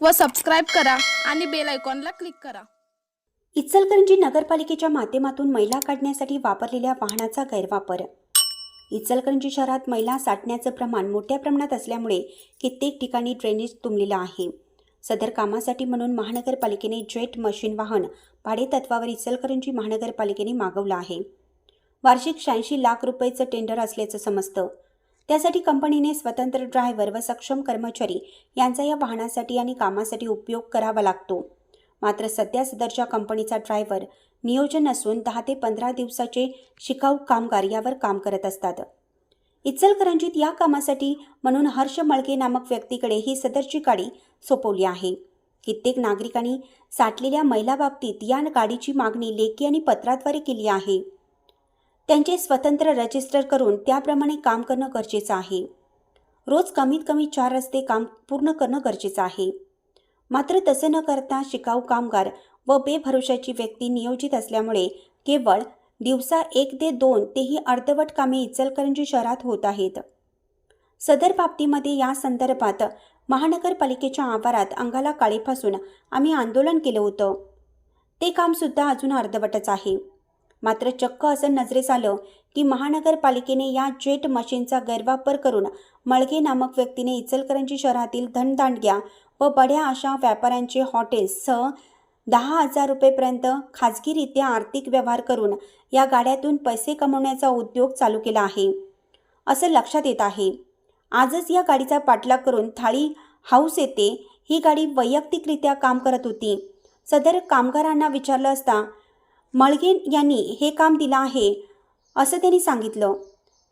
व सबस्क्राईब करा आणि बेल आयकॉनला क्लिक करा. इचलकरंजी नगरपालिकेच्या माध्यमातून मैला काढण्यासाठी वापरलेल्या वाहनाचा गैरवापर. इचलकरंजी शहरात मैला साठण्याचं प्रमाण मोठ्या प्रमाणात असल्यामुळे कित्येक ठिकाणी ड्रेनेज तुंबलेलं आहे. सदर कामासाठी म्हणून महानगरपालिकेने जेट मशीन वाहन भाडेतत्वावर इचलकरंजी महानगरपालिकेने मागवलं आहे. वार्षिक शहाऐंशी लाख रुपयेचं टेंडर असल्याचं समजतं. त्यासाठी कंपनीने स्वतंत्र ड्रायव्हर व सक्षम कर्मचारी यांचा या वाहनासाठी आणि कामासाठी उपयोग करावा लागतो. मात्र सध्या सदरच्या कंपनीचा ड्रायव्हर नियोजन असून दहा ते पंधरा दिवसाचे शिकाऊ कामगार यावर काम करत असतात. इचलकरंजीत या कामासाठी म्हणून हर्ष मळके नामक व्यक्तीकडे ही सदरची गाडी सोपवली आहे. कित्येक नागरिकांनी साठलेल्या महिलाबाबतीत या गाडीची मागणी लेखी आणि पत्राद्वारे केली आहे. त्यांचे स्वतंत्र रजिस्टर करून त्याप्रमाणे काम करणं गरजेचं आहे. रोज कमीत कमी चार रस्ते काम पूर्ण करणं गरजेचं आहे. मात्र तसं न करता शिकाऊ कामगार व बेभरोशाची व्यक्ती नियोजित असल्यामुळे केवळ दिवसा एक ते दोन तेही अर्धवट कामे इचलकरंजी शहरात होत आहेत. सदर बाबतीमध्ये या संदर्भात महानगरपालिकेच्या आवारात अंगाला काळीपासून आम्ही आंदोलन केलं होतं. ते कामसुद्धा अजून अर्धवटच आहे. मात्र चक्क असं नजरेस आलं की महानगरपालिकेने या जेट मशीनचा गैरवापर करून मळगे नामक व्यक्तीने इचलकरंजी शहरातील धनदांडग्या व बड्या अशा व्यापाऱ्यांचे हॉटेल्ससह दहा हजार रुपयेपर्यंत खाजगीरित्या आर्थिक व्यवहार करून या गाड्यातून पैसे कमवण्याचा उद्योग चालू केला आहे. असं लक्षात येत आहे. आजच या गाडीचा पाठलाग करून थाळी हाऊस येथे ही गाडी वैयक्तिकरित्या काम करत होती. सदर कामगारांना विचारलं असता मळगे यांनी हे काम दिलं आहे असं त्यांनी सांगितलं.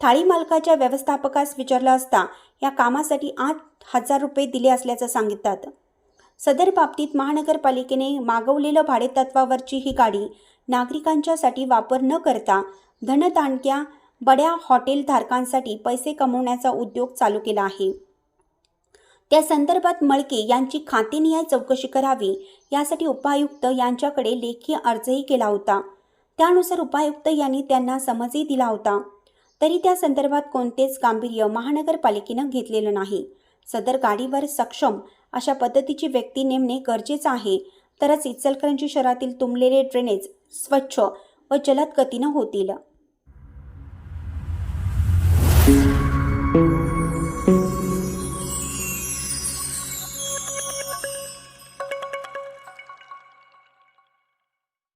थाळी मालकाच्या व्यवस्थापकास विचारलं असता या कामासाठी आठ हजार रुपये दिले असल्याचं सांगिततात. सदर बाबतीत महानगरपालिकेने मागवलेलं भाडेतत्वावरची ही गाडी नागरिकांच्यासाठी वापर न करता धनताणक्या बड्या हॉटेलधारकांसाठी पैसे कमवण्याचा उद्योग चालू केला आहे. त्या संदर्भात मळके यांची खातेनिहाय चौकशी करावी यासाठी उपायुक्त यांच्याकडे लेखी अर्जही केला होता. त्यानुसार उपायुक्त यांनी त्यांना समजही दिला होता. तरी त्या संदर्भात कोणतेच गांभीर्य महानगरपालिकेनं घेतलेलं नाही. सदर गाडीवर सक्षम अशा पद्धतीची व्यक्ती नेमणे गरजेचं आहे. तरच इचलकरंजी शहरातील तुंबलेले ड्रेनेज स्वच्छ व जलद गतीनं होतील.